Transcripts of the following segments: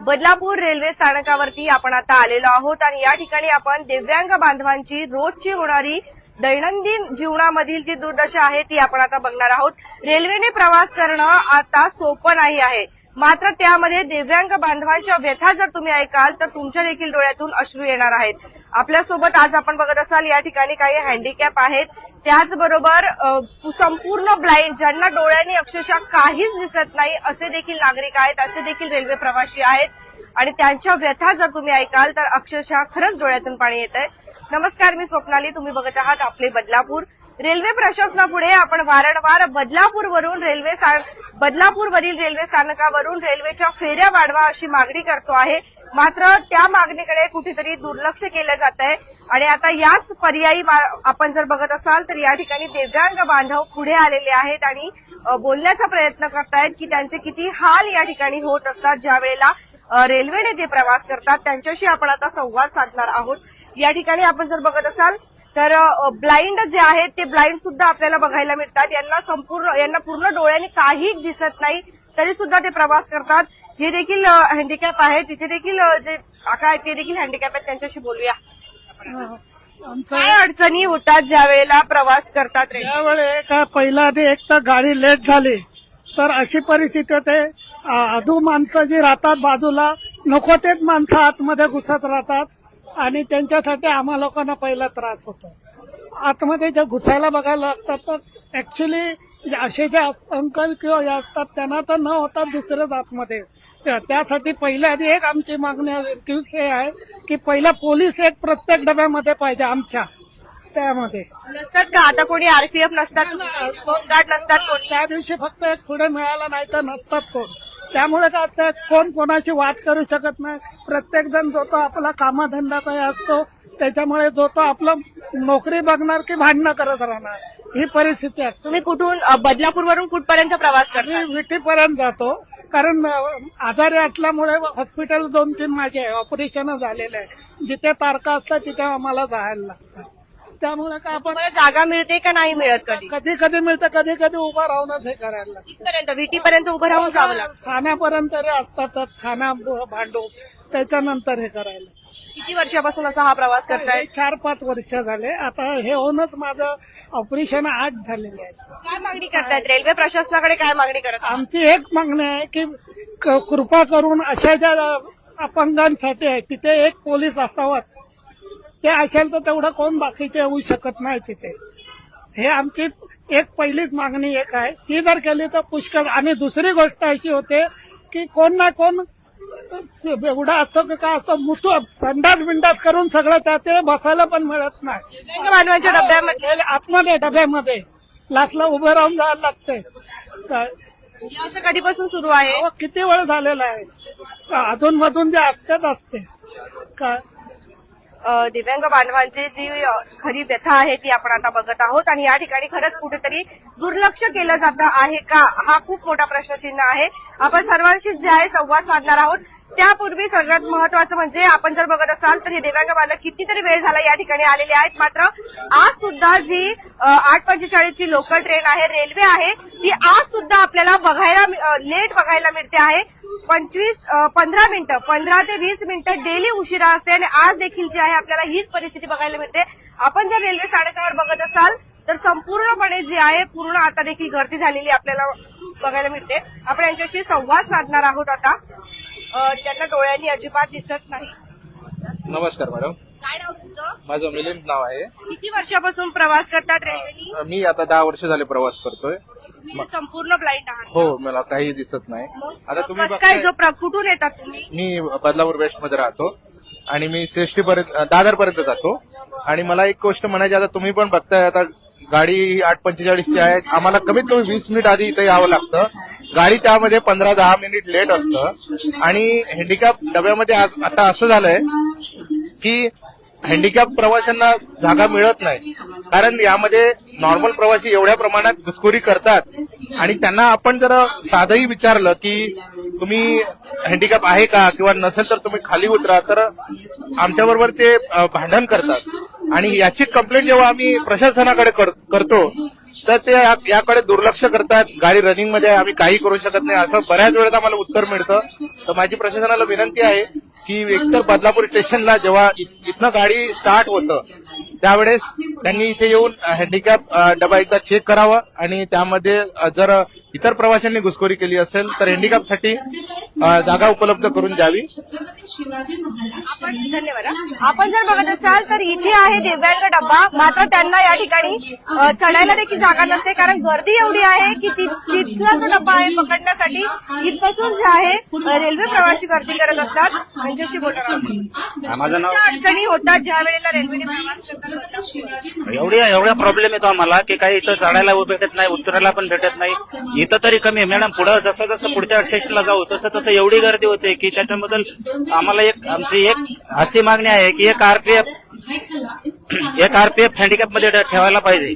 Badlapur railway स्थानकावरती आपण आता आलेलो आहोत आणि या ठिकाणी आपण दिव्यांग बांधवांची रोजची होणारी दैनंदिन जीवनामधील जी दुर्दशा आहे ती आपण आता बघणार आहोत. रेल्वेने प्रवास करणं आता सोपं नाही आहे. मात्र त्यामध्ये दिव्यांग बांधवांच्या व्यथा जर तुम्ही ऐकाल तर तुमच्या देखील डोळ्यातून अश्रू येणार आहेत. आपल्यासोबत आज आपण बघत असाल या ठिकाणी काही हँडिकॅप आहेत. त्याचबरोबर संपूर्ण ब्लाइंड ज्यांना डोळ्यांनी अक्षरशः काहीच दिसत नाही असे देखील नागरिक आहेत असे देखील रेल्वे प्रवासी आहेत. आणि त्यांच्या व्यथा जर तुम्ही ऐकाल तर अक्षरशः खरंच डोळ्यातून पाणी येत आहे नमस्कार मी स्वप्नाली. तुम्ही बघत आहात आपले बदलापूर. रेल्वे प्रशासनापुढे आपण वारंवार बदलापूरवरून रेल्वे स्थान बदलापूरवरील रेल्वे स्थानकावरून रेल्वेच्या फेऱ्या वाढवा अशी मागणी करतो आहे. मात्र त्या मागणीकडे कुठेतरी दुर्लक्ष केलं जात आहे आणि आता याच पर्यायी मा- आपण जर बघत असाल तर या ठिकाणी दिव्यांग बांधव पुढे आलेले आहेत आणि बोलण्याचा प्रयत्न करतायत की त्यांचे किती हाल या ठिकाणी होत असतात. ज्या वेळेला रेल्वेने ते प्रवास करतात त्यांच्याशी आपण आता संवाद साधणार आहोत. या ठिकाणी आपण जर बघत असाल तर ब्लाइंड जे आहेत ते ब्लाइंड सुद्धा आपल्याला बघायला मिळतात. यांना संपूर्ण यांना पूर्ण डोळ्याने काही दिसत नाही तरी सुद्धा ते प्रवास करतात. हे देखील हँडिकॅप आहे. तिथे देखील जे काका आहेत ते देखील हँडिकॅप आहेत. त्यांच्याशी बोलूया. आमचं काय अडचणी होतात ज्या वेळेला प्रवास करतात त्यावेळे का पहिला आधी एक तर गाडी लेट झाली तर अशी परिस्थिती होते. आ- अधू माणसं जी राहतात बाजूला नको तेच माणसं आतमध्ये घुसत राहतात. आणि त्यांच्यासाठी आम्हा लोकांना पहिला त्रास होतो. आतमध्ये जे घुसायला बघायला लागतात तर ऍक्च्युली असे जे अंकल किंवा हे असतात त्यांना तर न होता दुसरेच आतमध्ये त्यासाठी पहिल्या आधी एक आमची मागणी आहे हे आहे की पहिला पोलीस एक प्रत्येक डब्यामध्ये पाहिजे आमच्या त्यामध्ये. नसतात का? आता कोणी आरपीएफ नसतात होमगार्ड नसतात कोणी? त्या दिवशी फक्त एक पुढे मिळाला नाही तर नसतात कोण. त्यामुळे असतं कोण कोणाची वाद करू शकत नाही. प्रत्येक जण जो तो आपला कामधंदा हे असतो त्याच्यामुळे जो तो आपलं नोकरी बघणार की भांडणं करत राहणार. ही परिस्थिती असते तुम्ही कुठून बदलापूरवरून कुठपर्यंत प्रवास करता? विटीपर्यंत जातो. कारण अं, आजारी असल्यामुळे हॉस्पिटल दोन तीन माझे ऑपरेशन झालेले आहे. जिथे तारखा असतात तिथे आम्हाला जायला लागतं. त्यामुळे काय आपण तुम्हाला जागा मिळते का नाही मिळत कधी? कधी कधी मिळतं. कधी कधी उभं राहूनच हे करायला लागतं. इथपर्यंत विटी पर्यंत उभं राहून जावं लागतं. खाण्यापर्यंत रे असतातच. खाना भांडू त्याच्यानंतर हे करायला किती वर्षापासून असा हा प्रवास करताय? चार पाच वर्ष झाले. आता हे होऊनच माझं ऑपरेशन आठ झालेले आहे. काय मागणी करतायत? रेल्वे प्रशासनाकडे काय मागणी करत आहात? आमची एक मागणी आहे की क- कृपा करून अशा ज्या अपंगांसाठी आहे तिथे एक पोलीस असावाच ते असेल तर तेवढं कोण बाकीचे येऊ शकत नाही तिथे. हे आमची एक पहिलीच मागणी एक आहे. ती जर केली तर पुष्कळ. आणि दुसरी गोष्ट अशी होते की कोण ना कोण एवढा असतो की काय असतो? मुतू संडास बिंडास करून सगळं त्याचे बसायला पण मिळत नाही. दिव्यांग बांधवांच्या डब्यामध्ये आतमध्ये डब्यामध्ये. लास्टला उभं राहून जायला लागतंय. काय? असं कधीपासून सुरू आहे? अहो, किती वेळ झालेला आहे? अधून मधून जे असतेच असते. काय? अ, दिव्यांग बांधवांची जी अ, खरी व्यथा आहे ती आपण आता बघत आहोत. आणि या ठिकाणी खरंच कुठेतरी दुर्लक्ष केलं जातं आहे का? हा खूप मोठा प्रश्नचिन्ह आहे. आपण सर्वांशी जे आहे संवाद साधणार आहोत. त्यापूर्वी सगळ्यात महत्वाचं म्हणजे आपण जर बघत असाल तर हे दिव्यांग बालक कितीतरी वेळ झाला या ठिकाणी आलेले आहेत. मात्र आज सुद्धा जी आठ पंचेचाळीस ची लोकल ट्रेन आहे रेल्वे आहे ती आज सुद्धा आपल्याला बघायला लेट बघायला मिळते आहे. पंचवीस पंधरा मिनिटं पंधरा ते वीस मिनिटं डेली उशिरा असते आणि आज देखील जी आहे आपल्याला हीच परिस्थिती बघायला मिळते. आपण जर रेल्वे स्थानकावर बघत असाल तर संपूर्णपणे जे आहे पूर्ण आता देखील गर्दी झालेली आपल्याला बघायला मिळते. आपण यांच्याशी संवाद साधणार आहोत आता. त्यांना डोळ्यांनी अजिबात दिसत नाही. नमस्कार मॅडम काय नाव तुमचं? माझं मिलिंद नाव आहे. किती वर्षापासून प्रवास करतात रेल्वेनी मी आता दहा वर्ष झाले प्रवास करतोय. तुम्ही संपूर्ण ब्लाइंड आहात हो मला काही दिसत नाही. आता तुम्ही कसं काय बघताय जो प्र- कुठून येतात तुम्ही? मी बदलापूर वेस्टमध्ये राहतो आणि मी सेष्टी पर्यंत दादर पर्यंत जातो. आणि मला एक गोष्ट म्हणायची आता तुम्ही पण बघताय आता गाडी आठ पंचेचाळीसची आहे. आम्हाला कमीत कमी वीस मिनिट आधी इथे यावं लागतं. गाडी त्यामध्ये पंधरा दहा मिनिट लेट असतं. आणि हँडिकॅप डब्यामध्ये आज आता असं झालंय की हँडिकॅप प्रवाशांना जागा मिळत नाही. कारण यामध्ये नॉर्मल प्रवासी एवढ्या प्रमाणात घुसखोरी करतात. आणि त्यांना आपण जर साधंही विचारलं की तुम्ही हँडिकॅप आहे का? किंवा नसेल तर तुम्ही खाली उतरा तर आमच्याबरोबर ते भांडण करतात. आणि याची कंप्लेंट जेव्हा आम्ही प्रशासनाकडे कर- करतो तर ते याकडे दुर्लक्ष करतात. गाडी रनिंगमध्ये आम्ही काही करू शकत नाही. असं बऱ्याच वेळेत आम्हाला उत्तर मिळतं. तर माझी प्रशासनाला विनंती आहे की एकतर बदलापूर स्टेशनला जेव्हा इथनं गाडी स्टार्ट होतं त्यावेळेस त्यांनी इथे येऊन हँडिकॅप डबा एकदा चेक करावा आणि त्यामध्ये जर इतर प्रवाशांनी घुसखोरी केली असेल तर हँडिकॅपसाठी जागा उपलब्ध करून द्यावी आपण धन्यवाद. आपण जर बघत असाल तर इथे आहे दिव्यांग डब्बा मात्र त्यांना या ठिकाणी चढायला देखील जागा नसते कारण गर्दी एवढी आहे की तिथला जो डब्बा आहे पकडण्यासाठी इथपासून जे आहे रेल्वे प्रवासी गर्दी करत असतात त्यांच्याशी बोलणार आहोत. माझं नाव अडचणी होतात ज्या वेळेला रेल्वेने प्रवास करतात. एवढ्या एवढ्या प्रॉब्लेम येतो आम्हाला की काही इथं चढायला भेटत नाही उतरायला पण भेटत नाही. इथं तरी कमी आहे. मॅडम पुढं जसं जसं पुढच्या स्टेशनला जाऊ तसं तसं एवढी गर्दी होते की त्याच्याबद्दल आम्हाला एक आमची एक अशी मागणी आहे की एक आरपीएफ एक आरपीएफ हँडिकॅपमध्ये ठेवायला पाहिजे.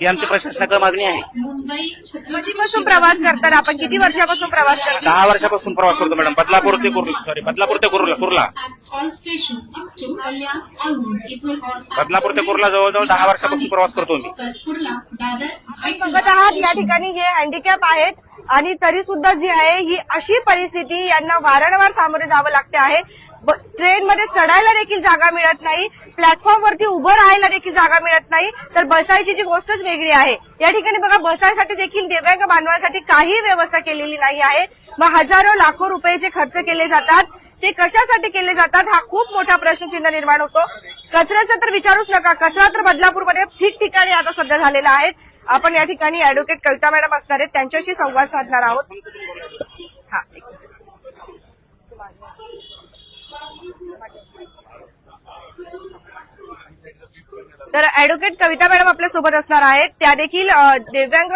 ही आमची प्रशासनाकडे मागणी आहे. कधीपासून प्रवास करतात आपण किती वर्षापासून प्रवास करतात दहा वर्षापासून प्रवास करतो मॅडम. बदलापूर ते कुर्ला. सॉरी बदलापूर ते कुर्ला कुर्ला. बदलापूर ते कुर्ला जवळजवळ दहा वर्षापासून प्रवास करतो मी. बघत आहात या ठिकाणी हे हँडिकॅप आहेत आणि तरी सुद्धा जी आहे ही अशी परिस्थिती यांना वारंवार सामोरे जावं लागते आहे. ट्रेनमध्ये चढायला देखील जागा मिळत नाही प्लॅटफॉर्म वरती उभं राहायला देखील जागा मिळत नाही तर बसायची जी गोष्टच वेगळी आहे. या ठिकाणी बघा बसायसाठी देखील दिव्यांग बांधवांसाठी काही व्यवस्था केलेली नाही आहे. मग हजारो लाखो रुपयाचे खर्च केले जातात ते कशासाठी केले जातात हा खूप मोठा प्रश्नचिन्ह निर्माण होतो. कचऱ्याचा तर विचारूच नका कचरा तर बदलापूरमध्ये ठिकठिकाणी आता सध्या झालेला आहे. आपण या ठिकाणी अॅडव्होकेट कविता मॅडम असणार आहेत त्यांच्याशी संवाद साधणार आहोत. हा तर ऍडव्होकेट कविता मॅडम आपल्यासोबत असणार आहेत. त्या देखील दिव्यांग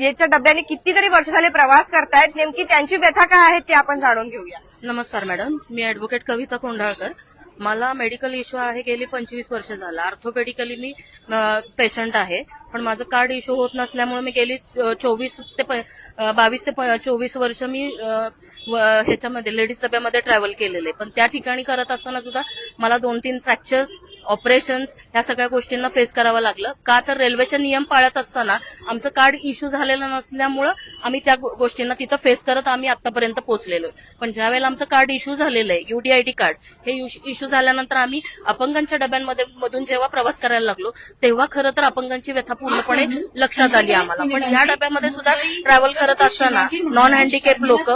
याच्या डब्याने कितीतरी वर्ष झाले प्रवास करतायत. नेमकी त्यांची व्यथा काय आहे ते आपण जाणून घेऊया. नमस्कार मॅडम मी ऍडव्होकेट कविता कोंढाळकर. मला मेडिकल इश्यू आहे. गेली पंचवीस वर्ष झालं. ऑर्थोपेडिकली मी पेशंट आहे. पण माझं कार्ड इश्यू होत नसल्यामुळे मी गेली चोवीस ते बावीस ते चोवीस वर्ष मी ह्याच्यामध्ये लेडीज डब्यामध्ये ट्रॅव्हल केलेले. पण त्या ठिकाणी करत असताना सुद्धा मला दोन तीन फ्रॅक्चर्स ऑपरेशन्स ह्या सगळ्या गोष्टींना फेस करावं लागलं. का तर रेल्वेचे नियम पाळत असताना आमचं कार्ड इश्यू झालेलं नसल्यामुळं आम्ही त्या गोष्टींना तिथं फेस करत आम्ही आतापर्यंत पोहोचलेलो पण ज्या वेळेला आमचं कार्ड इश्यू झालेलं आहे युडीआयटी कार्ड हे इश्यू झाल्यानंतर आम्ही अपंगांच्या डब्यांमध्ये मधून जेव्हा प्रवास करायला लागलो तेव्हा खरं तर अपंगांची व्यथा पूर्णपणे लक्षात आली आम्हाला. पण या डब्यामध्ये सुद्धा ट्रॅव्हल करत असताना नॉन हँडिकेप लोक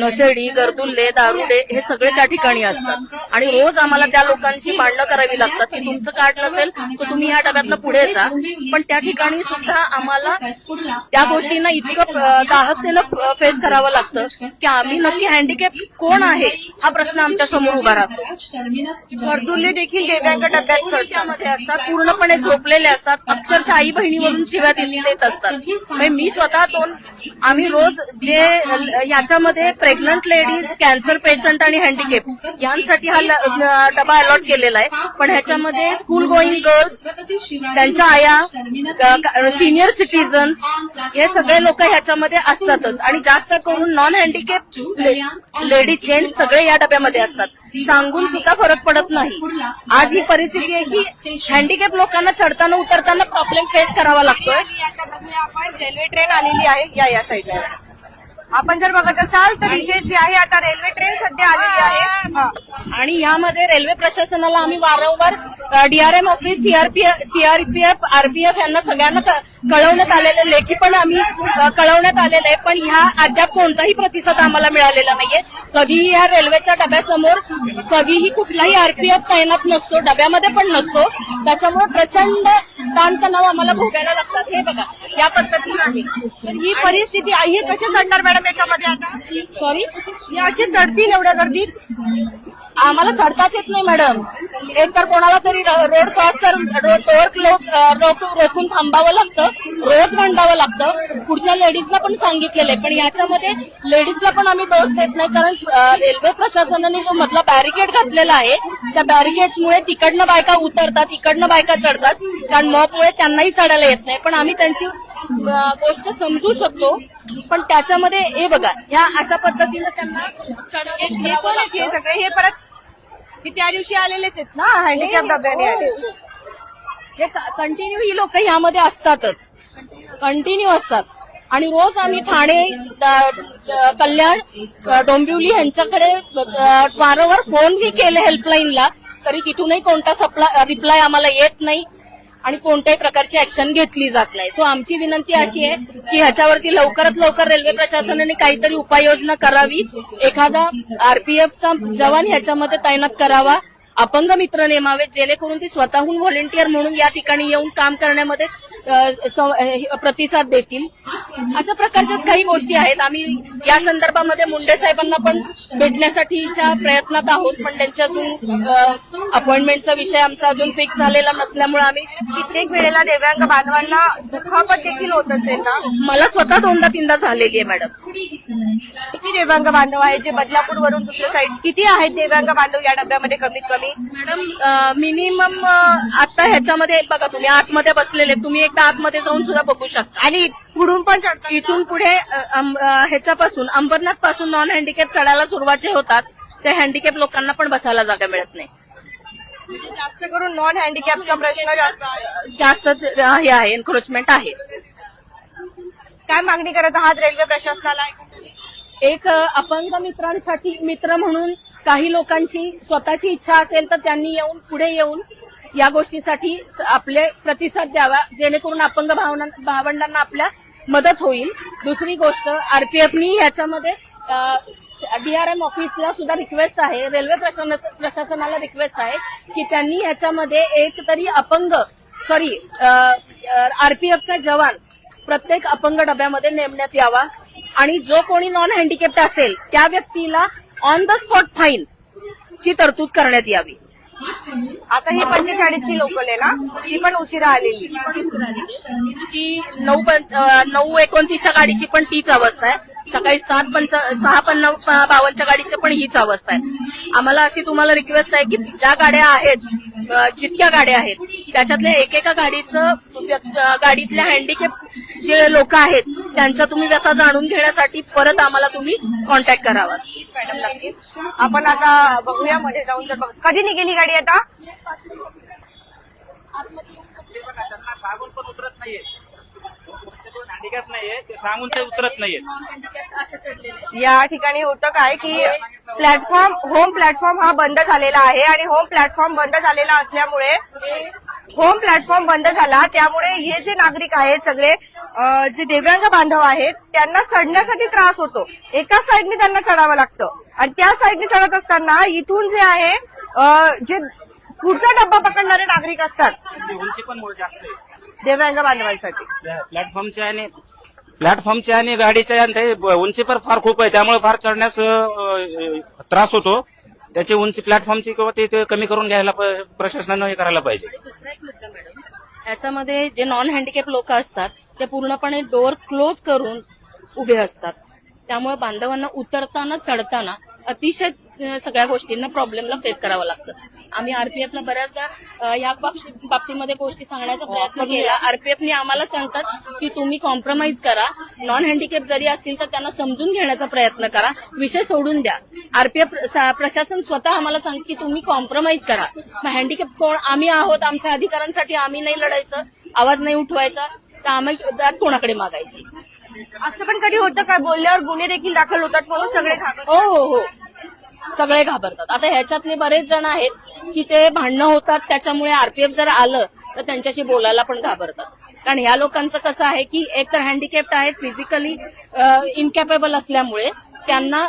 नशेडी गर्दुल्ले दारुडे हे सगळे त्या ठिकाणी असतात. आणि रोज आम्हाला त्या लोकांची भांडणं करावी लागतात की तुमचं कार्ड नसेल तर तुम्ही या डब्यातनं पुढे जा. पण त्या ठिकाणी सुद्धा आम्हाला त्या गोष्टींना इतकं दाहकतेनं फेस करावं लागतं की आम्ही नक्की हँडिकॅप कोण आहे? हा प्रश्न आमच्यासमोर उभा राहतो. गर्दुल्ले देखील दिव्यांग डब्यात चढत्यामध्ये असतात. पूर्णपणे झोपलेले असतात. अक्षरशः आई बहिणीवरून शिव्या देत असतात. म्हणजे मी स्वतः दोन आम्ही रोज जे याच्यामध्ये प्रेग्नंट लेडीज कॅन्सर पेशंट आणि हँडिकेप यांसाठी हा डबा अलॉट केलेला आहे. पण ह्याच्यामध्ये स्कूल गोईंग गर्ल्स त्यांच्या आया सिनियर सिटीजन्स हे सगळे लोक ह्याच्यामध्ये असतातच. आणि जास्त करून नॉन हँडिकेप लेडीज जेंट्स सगळे या डब्यामध्ये असतात. सांगून सुद्धा फरक पडत नाही. आज ही परिस्थिती आहे की हँडिकेप लोकांना चढताना उतरताना प्रॉब्लेम फेस करावा लागतोय. आता बघूया आपण रेल्वे ट्रेन आलेली आहे या या साईडला आपण जर बघत असाल तर इथे जी आहे आता रेल्वे ट्रेन सध्या आलेली आहे. हा. आणि यामध्ये रेल्वे प्रशासनाला आम्ही वारंवार DRM office CRPF CRPF RPF यांना सगळ्यांना क- कळवण्यात आलेले लेखी पण आम्ही अ, कळवण्यात आलेले आहे पण ह्या अद्याप कोणताही प्रतिसाद आम्हाला मिळालेला नाहीये. कधीही या रेल्वेच्या डब्यासमोर कधीही कुठलाही आरपीएफ तैनात नसतो डब्यामध्ये पण नसतो. त्याच्यामुळे प्रचंड ताणतणाव आम्हाला भोगायला लागतात हे बघा या पद्धतीने आहे. तर ही परिस्थिती आहे ही कशी चढणार मॅडम याच्यामध्ये आता? सॉरी ही अशी चढतील एवढ्या गर्दीत? आम्हाला चढताच येत नाही मॅडम. एक तर कोणाला तरी रोड क्रॉस करून रोड लोक रोखून थांबावं लागतं. रोज भांडावं लागतं. पुढच्या लेडीजला पण सांगितलेलं आहे. पण याच्यामध्ये लेडीजला पण आम्ही दोष देत नाही कारण रेल्वे प्रशासनाने जो मधला बॅरिकेड घातलेला आहे त्या बॅरिकेड्समुळे तिकडनं बायका उतरतात इकडनं बायका चढतात. कारण मॉपमुळे त्यांनाही चढायला येत नाही. पण आम्ही त्यांची गोष्ट समजू शकतो. पण त्याच्यामध्ये हे बघा ह्या अशा पद्धतीनं त्यांना चढायला हे सगळे हे परत हे त्या दिवशी आलेलेच आहेत ना हँडिकॅप डब्याने आले हे कंटिन्यू ही लोक ह्यामध्ये असतातच. कंटिन्यू असतात. आणि रोज आम्ही ठाणे कल्याण डोंबिवली यांच्याकडे वारंवार फोनही केले हेल्पलाईनला तरी तिथूनही कोणता सप्लाय रिप्लाय आम्हाला येत नाही. आणि कोणत्याही प्रकारची ऍक्शन घेतली जात नाही. सो आमची विनंती अशी आहे की ह्याच्यावरती लवकरात लवकर रेल्वे प्रशासनाने काहीतरी उपाययोजना करावी. एखादा आरपीएफचा जवान ह्याच्यामध्ये तैनात करावा. अपंग मित्र नेमावेत जेणेकरून ती स्वतःहून व्हॉलेंटियर म्हणून या ठिकाणी येऊन काम करण्यामध्ये प्रतिसाद देतील. अशा प्रकारच्याच काही गोष्टी आहेत. आम्ही या संदर्भामध्ये मुंडे साहेबांना पण भेटण्यासाठीच्या प्रयत्नात आहोत पण त्यांच्या अजून अपॉइंटमेंटचा विषय आमचा अजून फिक्स झालेला नसल्यामुळे आम्ही कित्येक वेळेला दिव्यांग बांधवांना दुखापत देखील होत असेल ना? मला स्वतः दोनदा तीनदा झालेली आहे मॅडम. किती दिव्यांग बांधव आहेत जे बदलापूर वरून दुसऱ्या साईड किती आहेत दिव्यांग बांधव या डब्यामध्ये कमीत कमी? मॅडम मिनिमम आता ह्याच्यामध्ये बघा तुम्ही आतमध्ये बसलेले तुम्ही एकदा आतमध्ये जाऊन सुद्धा बघू शकता. आणि पुढून पण चढतात इथून पुढे ह्याच्यापासून अंबरनाथपासून नॉन हँडिकॅप चढायला सुरुवात जे होतात त्या हँडिकॅप लोकांना पण बसायला जागा मिळत नाही. म्हणजे जास्त करून नॉन हँडिकॅपचा प्रश्न जास्त जास्त हे आहे एन्क्रोचमेंट आहे. काय मागणी करत आहात रेल्वे प्रशासनाला? एक अपंग मित्रांसाठी मित्र म्हणून काही लोकांची स्वतःची इच्छा असेल तर त्यांनी येऊन पुढे येऊन या गोष्टीसाठी स- आपले प्रतिसाद द्यावा जेणेकरून अपंग भावना भावंडांना आपल्या मदत होईल. दुसरी गोष्ट आरपीएफनी ह्याच्यामध्ये डीआरएम ऑफिसला सुद्धा रिक्वेस्ट आहे रेल्वे प्रशासन- प्रशासनाला रिक्वेस्ट आहे की त्यांनी ह्याच्यामध्ये एक तरी अपंग सॉरी आरपीएफचा जवान प्रत्येक अपंग डब्यामध्ये नेमण्यात यावा. आणि जो कोणी नॉन हँडिकेप्ट असेल त्या व्यक्तीला ऑन द स्पॉट फाईन ची तरतूद करण्यात यावी. आता ही पंचेचाळीसची लोकल आहे ना ती पण उशिरा आलेली. जी नऊ नऊ एकोणतीसच्या गाडीची पण तीच अवस्था आहे. सकाळी सात पंच सहा पन्नास बावनच्या गाडीची पण हीच अवस्था आहे. आम्हाला अशी तुम्हाला रिक्वेस्ट आहे की ज्या गाड्या आहेत जितक्या गाड्या आहेत त्याच्यातल्या एकेका गाडीचं गाडीतल्या हँडिकॅप जे लोक आहेत त्यांच्या तुम्ही व्यथा जाणून घेण्यासाठी परत आम्हाला तुम्ही कॉन्टॅक्ट करावा. मॅडम नक्कीच. आपण आता बघूया मध्ये जाऊन जर बघ कधी निघेल ही गाडी आता? पण उतरत नाहीये. हँडिकॅप नाहीये ते सांगून ते उतरत नाहीये. या ठिकाणी होतं काय की प्लॅटफॉर्म होम प्लॅटफॉर्म हा बंद झालेला आहे आणि होम प्लॅटफॉर्म बंद झालेला असल्यामुळे होम प्लॅटफॉर्म बंद झाला. त्यामुळे हे जे नागरिक आहेत सगळे अं, जे दिव्यांग बांधव आहेत त्यांना चढण्यासाठी त्रास होतो. एकाच साईडने त्यांना चढावं लागतं. आणि त्या साईडने चढत असताना इथून जे आहे अं, जे पुढचा डब्बा पकडणारे नागरिक असतात त्याची उंची पण जास्त आहे. दिव्यांग बांधवांसाठी. प्लॅटफॉर्मचे आणि प्लॅटफॉर्मचे आणि गाडीच्या आणि ते उंची पण फार खूप आहे. त्यामुळे फार चढण्यास त्रास होतो. त्याची उंची प्लॅटफॉर्मची किंवा ते कमी करून घ्यायला प- प्रशासनानं हे करायला पाहिजे. दुसरा एक मुद्दा मॅडम. याच्यामध्ये जे नॉन हँडिकॅप लोक असतात ते पूर्णपणे डोअर क्लोज करून उभे असतात. त्यामुळे बांधवांना उतरताना चढताना अतिशय सगळ्या गोष्टींना प्रॉब्लेमला फेस करावं लागतं. आम्ही आरपीएफला बऱ्याचदा या बाबती- बाबतीमध्ये गोष्टी सांगण्याचा प्रयत्न केला. आरपीएफने आम्हाला सांगतात की तुम्ही कॉम्प्रोमाइज करा. नॉन हँडिकॅप जरी असतील तर त्यांना समजून घेण्याचा प्रयत्न करा. विषय सोडून द्या. आरपीएफ प्रशासन स्वतः आम्हाला सांगत की तुम्ही कॉम्प्रोमाइज करा. मग हँडिकॅप कोण आम्ही आहोत आमच्या अधिकारांसाठी आम्ही नाही लढायचं. आवाज नाही उठवायचा. तर आम्ही कोणाकडे मागायची? असं पण कधी होतं का? बोलल्यावर गुन्हे देखील दाखल होतात म्हणून सगळे घाबरतात. हो हो हो. सगळे घाबरतात. आता ह्याच्यातले बरेच जण आहेत की ते भांडणं होतात त्याच्यामुळे आरपीएफ जर आलं तर त्यांच्याशी बोलायला पण घाबरतात. कारण ह्या लोकांचं कसं आहे की एक तर हँडिकॅप्ट आहेत फिजिकली इनकॅपेबल असल्यामुळे त्यांना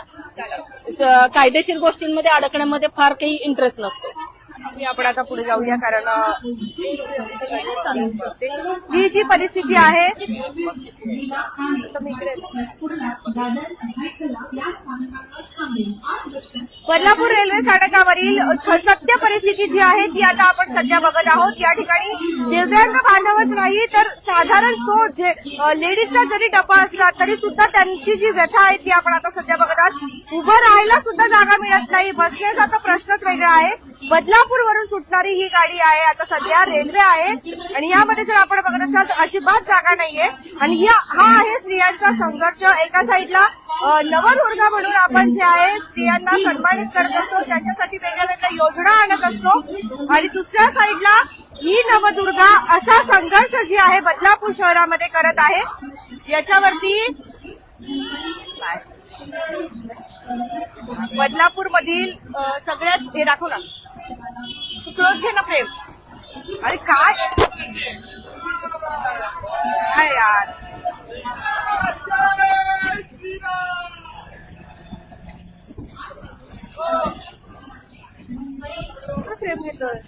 कायदेशीर गोष्टींमध्ये अडकण्यामध्ये फार काही इंटरेस्ट नसतो. की आपण आता पुढे जाऊया कारण ही जी परिस्थिती आहे तुम्ही बदलापूर रेल्वे स्थानकावरील सत्य परिस्थिती जी आहे ती आता आपण सध्या बघत आहोत. या ठिकाणी दिव्यांग बांधवच नाही तर साधारण तो जे लेडीजचा जरी डबा असला तरी सुद्धा त्यांची जी व्यथा आहे ती आपण आता सध्या बघत आहोत. उभं राहायला सुद्धा जागा मिळत नाही. बसण्याचा तर प्रश्नच वेगळा आहे. बदलापूर वरून सुटणारी ही गाडी आहे. आता सध्या रेल्वे आहे. आणि यामध्ये जर आपण बघत असाल तर अजिबात जागा नाहीये. आणि या हा आहे स्त्रियांचा संघर्ष. एका साईडला नवदुर्गा म्हणून आपण जे आहे स्त्रियांना सन्मानित करत असतो. त्यांच्यासाठी वेगळ्या वेगळ्या योजना आणत असतो. आणि दुसऱ्या साईडला ही नवदुर्गा असा संघर्ष जी आहे बदलापूर शहरामध्ये करत आहे. याच्यावरती बदलापूर मधील सगळ्याच हे दाखव ना. क्लोज घे ना प्रेम. अरे काय? काय यार. प्रेम घेतोय?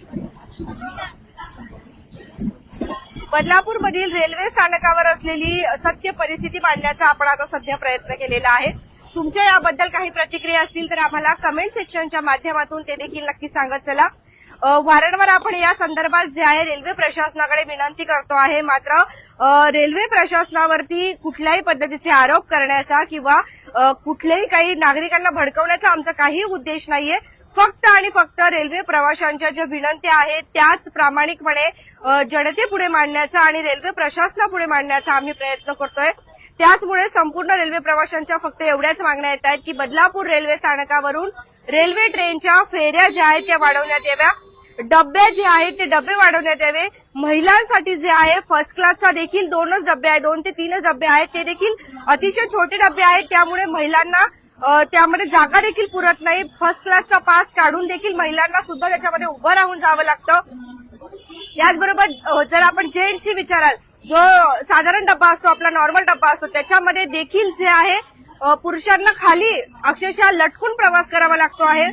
बदलापूर मधील रेल्वे स्थानकावर असलेली सत्य परिस्थिती मांडण्याचा आपण आता सध्या प्रयत्न केलेला आहे. तुमच्या याबद्दल काही प्रतिक्रिया असतील तर आम्हाला कमेंट सेक्शनच्या माध्यमातून ते देखील नक्की सांगत चला. वारंवार आपण या संदर्भात जे आहे रेल्वे प्रशासनाकडे विनंती करतो आहे. मात्र रेल्वे प्रशासनावरती कुठल्याही पद्धतीचे आरोप करण्याचा किंवा कुठल्याही काही नागरिकांना भडकवण्याचा आमचा काही उद्देश नाहीये. फक्त आणि फक्त रेल्वे प्रवाशांच्या ज्या विनंत्या आहेत त्याच प्रामाणिकपणे जनतेपुढे मांडण्याचा आणि रेल्वे प्रशासनापुढे मांडण्याचा आम्ही प्रयत्न करतोय. त्याचमुळे संपूर्ण रेल्वे प्रवाशांच्या फक्त एवढ्याच मागण्या येत आहेत की बदलापूर रेल्वे स्थानकावरून रेल्वे ट्रेनच्या फेऱ्या ज्या आहेत त्या वाढवण्यात याव्या. डबे जे आहेत ते डबे वाढवण्यात यावे. महिलांसाठी जे आहे फर्स्ट क्लासचा देखील दोनच डबे आहेत दोन ते तीनच डबे आहेत. ते देखील अतिशय छोटे डबे आहेत. त्यामुळे महिलांना त्यामध्ये जागा देखील पुरत नाही. फर्स्ट क्लासचा पास काढून देखील महिलांना सुद्धा त्याच्यामध्ये उभं राहून जावं लागतं. याचबरोबर जर आपण जेंट्सची विचाराल जो साधारण डब्बा असतो आपला नॉर्मल डब्बा असतो त्याच्यामध्ये देखील जे आहे पुरुषांना खाली अक्षरशः लटकून प्रवास करावा लागतो आहे.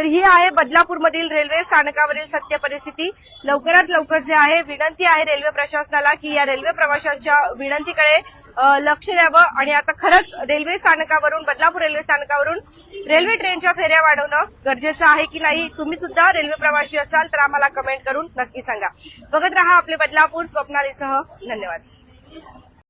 तर ही आहे बदलापूरमधील रेल्वे स्थानकावरील सत्य परिस्थिती. लवकरात लवकर जे आहे विनंती आहे रेल्वे प्रशासनाला की या रेल्वे प्रवाशांच्या विनंतीकडे लक्ष द्यावं. आणि आता खरंच रेल्वे स्थानकावरून बदलापूर रेल्वे स्थानकावरून रेल्वे ट्रेनच्या फेऱ्या वाढवणं गरजेचं आहे की नाही तुम्ही सुद्धा रेल्वे प्रवासी असाल तर आम्हाला कमेंट करून नक्की सांगा. बघत रहा आपले बदलापूर स्वप्नालीसह. धन्यवाद.